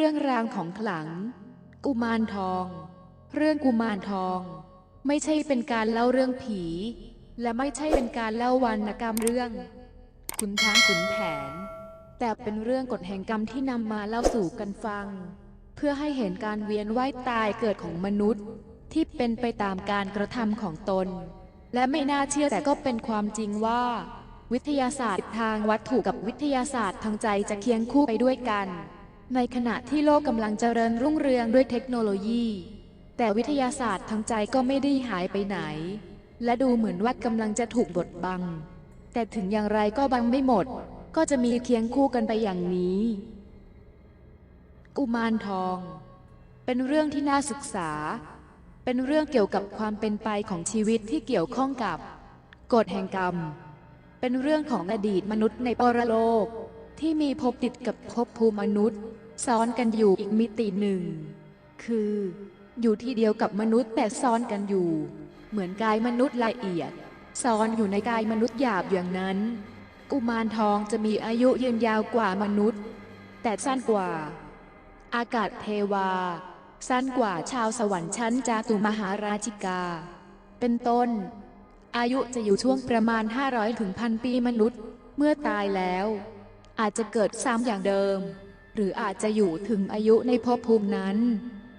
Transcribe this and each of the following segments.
รื่องรางของขลัง กุมารทอง เรื่องกุมารทอง ไม่ใช่เป็นการเล่าเรื่องผี และไม่ใช่เป็นการเล่าวรรณกรรมเรื่องขุนช้างขุนแผน แต่เป็นเรื่องกฎแห่งกรรมที่นำมาเล่าสู่กันฟัง เพื่อให้เห็นการเวียนว่ายตายเกิดของมนุษย์ ที่เป็นไปตามการกระทำของตน และไม่น่าเชื่อแต่ก็เป็นความจริงว่า วิทยาศาสตร์ทางวัตถุกับวิทยาศาสตร์ทางใจจะเคียงคู่ไปด้วยกัน ในขณะที่โลกกำลังเจริญรุ่งเรืองด้วยเทคโนโลยี แต่วิทยาศาสตร์ทางใจก็ไม่ได้หายไปไหน และดูเหมือนว่ากำลังจะถูกบดบัง แต่ถึงอย่างไรก็บังไม่หมด ก็จะมีเคียงคู่กันไปอย่างนี้ กุมารทอง เป็นเรื่องที่น่าศึกษา เป็นเรื่องเกี่ยวกับความเป็นไปของชีวิตที่เกี่ยวข้องกับกฎแห่งกรรม เป็นเรื่องของอดีตมนุษย์ในปรโลก ที่มีภพติดกับภพภูมิมนุษย์ ซ้อนกันอยู่อีกมิติหนึ่ง คือ อยู่ที่เดียวกับมนุษย์แต่ซ้อนกันอยู่ เหมือนกายมนุษย์ละเอียด ซ้อนอยู่ในกายมนุษย์หยาบอย่างนั้น กุมารทองจะมีอายุยืนยาวกว่ามนุษย์ แต่สั้นกว่า อากาศเทวา สั้นกว่าชาวสวรรค์ชั้นจาตุมหาราชิกา เป็นต้น อายุจะอยู่ช่วงประมาณ 500ถึงพันปีมนุษย์ เมื่อตายแล้ว อาจจะเกิดซ้ำอย่างเดิม หรืออาจจะอยู่ถึงอายุในภพภูมินั้น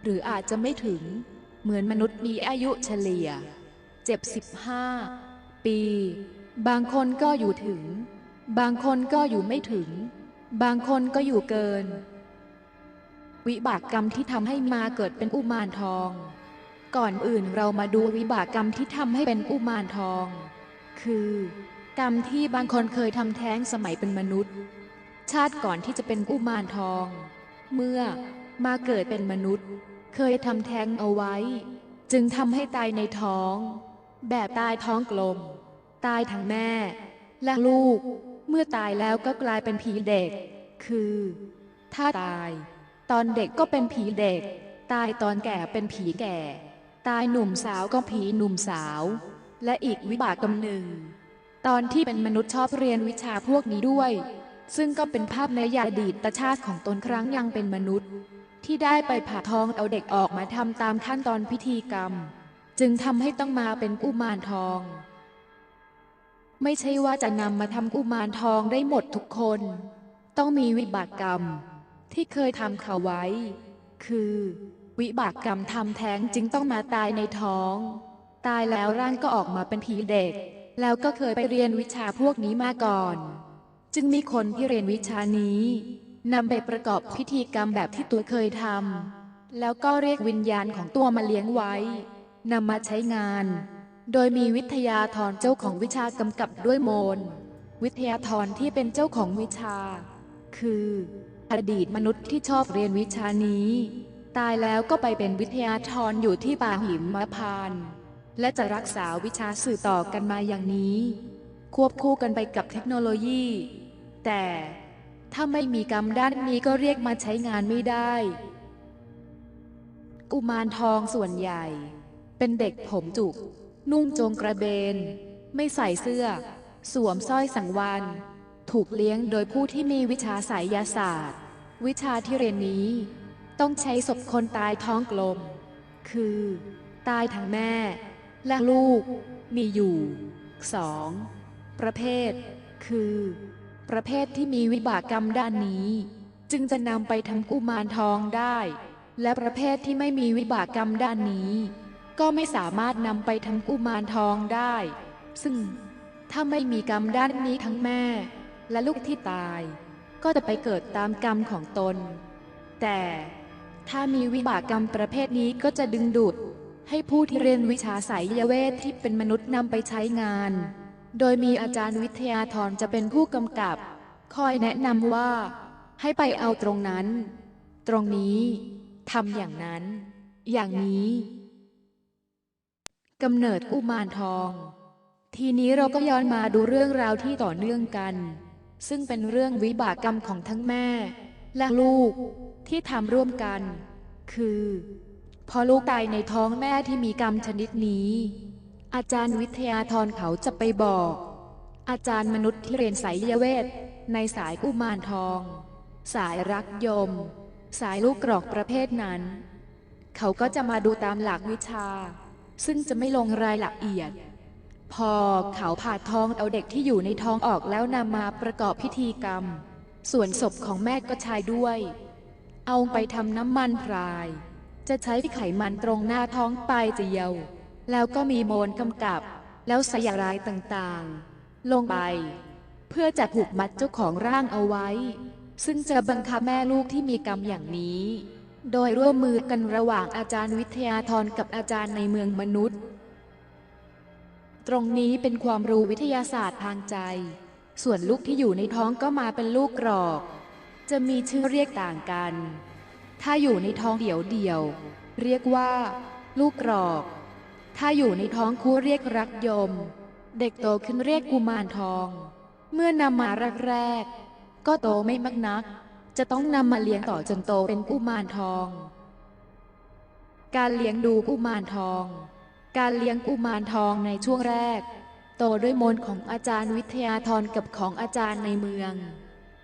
หรืออาจจะไม่ถึง เหมือนมนุษย์มีอายุเฉลี่ยเจ็บสิบห้าปี บางคนก็อยู่ถึง บางคนก็อยู่ไม่ถึง บางคนก็อยู่เกิน วิบากกรรมที่ทำให้มาเกิดเป็นอุมารทอง ก่อนอื่นเรามาดูวิบากกรรมที่ทำให้เป็นอุมารทอง คือกรรมที่บางคนเคยทำแท้งสมัยเป็นมนุษย์ ชาติก่อนที่จะเป็นอุมารทอง เมื่อมาเกิดเป็นมนุษย์ เคยทำแท้งเอาไว้ จึงทำให้ตายในท้อง แบบตายท้องกลม ตายทั้งแม่ และลูก เมื่อตายแล้วก็กลายเป็นผีเด็ก คือ ถ้าตาย ตอนเด็กก็เป็นผีเด็ก ตายตอนแก่เป็นผีแก่ ตายหนุ่มสาวก็ผีหนุ่มสาว และอีกวิบากกรรมหนึ่ง ตอนที่เป็นมนุษย์ชอบเรียนวิชาพวกนี้ด้วย ซึ่งก็เป็นภาพในอดีตชาติของตนครั้งยังเป็นมนุษย์ ที่ได้ไปผ่าท้องเอาเด็กออกมาทำตามขั้นตอนพิธีกรรม จึงทำให้ต้องมาเป็นกุมารทอง ไม่ใช่ว่าจะนำมาทำกุมารทองได้หมดทุกคน ต้องมีวิบากกรรม ที่เคยทำเขาไว้ คือ วิบากกรรมทำแท้งจึงต้องมาตายในท้อง ตายแล้วร่างก็ออกมาเป็นผีเด็ก แล้วก็เคยไปเรียนวิชาพวกนี้มาก่อน จึงมีคนที่เรียนวิชานี้นำไปประกอบพิธีกรรมแบบที่ตัวเคยทำแล้วก็เรียกวิญญาณของตัวมาเลี้ยงไว้นำมาใช้งาน โดยมีวิทยาธรเจ้าของวิชากำกับด้วยโมน วิทยาธรที่เป็นเจ้าของวิชา คือ อดีตมนุษย์ที่ชอบเรียนวิชานี้ ตายแล้วก็ไปเป็นวิทยาธรอยู่ที่ป่าหิมมพานและจะรักษาวิชาสื่อต่อกันมาอย่างนี้ ควบคู่กันไปกับเทคโนโลยี แต่ถ้าไม่มีกรรมด้านนี้ก็เรียกมาใช้งานไม่ได้ กุมารทองส่วนใหญ่ เป็นเด็กผมจุก นุ่งโจงกระเบน ไม่ใส่เสื้อ สวมสร้อยสังวานถูกเลี้ยงโดยผู้ที่มีวิชาสายยาศาสตร์ วิชาที่เรียนนี้ ต้องใช้ศพคนตายท้องกลม คือ ตายทั้งแม่ และลูก มีอยู่ 2. ประเภท คือ ประเภทที่มีวิบากกรรมด้านนี้ จึงจะนำไปทำกุมารทองได้ และประเภทที่ไม่มีวิบากกรรมด้านนี้ ก็ไม่สามารถนำไปทำกุมารทองได้ ซึ่งถ้าไม่มีกรรมด้านนี้ทั้งแม่ และลูกที่ตาย ก็จะไปเกิดตามกรรมของตน แต่ถ้ามีวิบากกรรมประเภทนี้ก็จะดึงดูดให้ผู้ที่เรียนวิชาสายเวทที่เป็นมนุษย์นำไปใช้งาน โดยมีอาจารย์วิทยาธรจะเป็นผู้กำกับ คอยแนะนำว่า ให้ไปเอาตรงนั้น ตรงนี้ทำอย่างนั้น อย่างนี้กำเนิดอุมารทอง ทีนี้เราก็ย้อนมาดูเรื่องราวที่ต่อเนื่องกัน ซึ่งเป็นเรื่องวิบากกรรมของทั้งแม่ และลูกที่ทำร่วมกัน คือ พอลูกตายในท้องแม่ที่มีกรรมชนิดนี้ อาจารย์วิทยาธรเขาจะไปบอก อาจารย์มนุษย์ที่เรียนสายเยวท ในสายกุมารทอง สายรักยม สายลูกกรอกประเภทนั้น เขาก็จะมาดูตามหลักวิชา ซึ่งจะไม่ลงรายละเอียด พอเขาผ่าท้องเอาเด็กที่อยู่ในท้องออกแล้วนำมาประกอบพิธีกรรม ส่วนศพของแม่ก็ใช้ด้วย เอาไปทำน้ำมันพราย จะใช้ไขมันตรงหน้าท้องปลายเจียว แล้วก็มีโมนกำกับ แล้วสยารายต่างๆ ลงไป เพื่อจะผูกมัดเจ้าของร่างเอาไว้ ซึ่งจะบังคับแม่ลูกที่มีกรรมอย่างนี้ โดยร่วมมือกันระหว่างอาจารย์วิทยาธรกับอาจารย์ในเมืองมนุษย์ ตรงนี้เป็นความรู้วิทยาศาสตร์ทางใจ ส่วนลูกที่อยู่ในท้องก็มาเป็นลูกกรอก จะมีชื่อเรียกต่างกัน ถ้าอยู่ในท้องเดี่ยวเดียว เรียกว่า ลูกกรอก ถ้าอยู่ในท้องคู่เรียกรักยม เด็กโตขึ้นเรียกกุมารทอง เมื่อนำมารักแรก ก็โตไม่มากนัก จะต้องนำมาเลี้ยงต่อจนโตเป็นกุมารทอง การเลี้ยงดูกุมารทอง การเลี้ยงกุมารทองในช่วงแรก โตด้วยมนของอาจารย์วิทยาธรกับของอาจารย์ในเมือง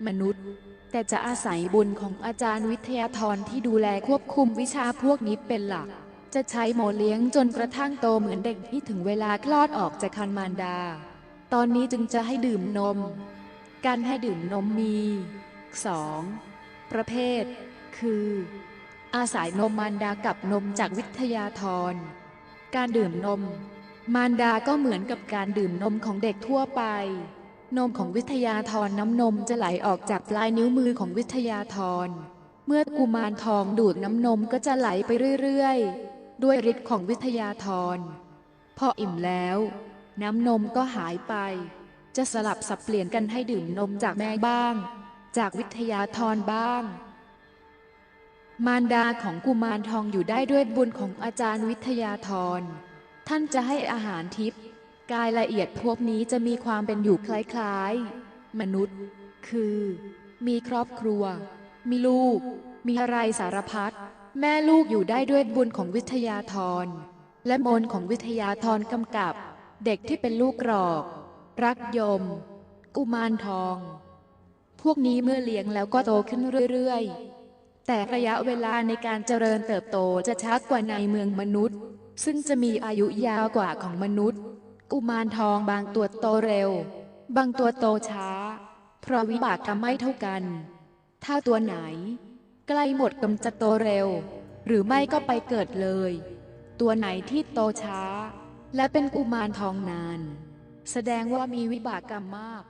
มนุษย์แต่จะอาศัยบุญของอาจารย์วิทยาธรที่ดูแลควบคุมวิชาพวกนี้เป็นหลัก จะใช้หมอเลี้ยงจนกระทั่งโตเหมือนเด็กที่ถึงเวลาคลอดออกจากคันมารดา ตอนนี้จึงจะให้ดื่มนม การให้ดื่มนมมี 2. ประเภท คือ อาศัยนมมารดากับนมจากวิทยาธร การดื่มนม มารดาก็เหมือนกับการดื่มนมของเด็กทั่วไป นมของวิทยาธรน้ำนมจะไหลออกจากปลายนิ้วมือของวิทยาธรเมื่อกุมารทองดูดน้ำนมก็จะไหลไปเรื่อย ๆ ด้วยฤทธิ์ของวิทยาธร พออิ่มแล้ว น้ำนมก็หายไป จะสลับสับเปลี่ยนกันให้ดื่มนมจากแม่บ้าง จากวิทยาธรบ้าง มารดาของกุมารทองอยู่ได้ด้วยบุญของอาจารย์วิทยาธร ท่านจะให้อาหารทิพย์กายละเอียดพวกนี้จะมีความเป็นอยู่คล้ายๆ มนุษย์ คือ มีครอบครัว มีลูก มีอะไรสารพัด แม่ลูกอยู่ได้ด้วยบุญของวิทยาธร และมนของวิทยาธรกำกับ เด็กที่เป็นลูกกรอก รักยม กุมารทอง พวกนี้เมื่อเลี้ยงแล้วก็โตขึ้นเรื่อยๆ แต่ระยะเวลาในการเจริญเติบโตจะช้ากว่าในเมืองมนุษย์ ซึ่งจะมีอายุยาวกว่าของมนุษย์ กุมารทองบางตัวโตเร็ว บางตัวโตช้า เพราะวิบากกรรมไม่เท่ากัน ถ้าตัวไหน ใกล้หมดกำจะโตเร็ว หรือไม่ก็ไปเกิดเลย ตัวไหนที่โตช้า และเป็นกุมารทองนาน แสดงว่ามีวิบากกรรมมาก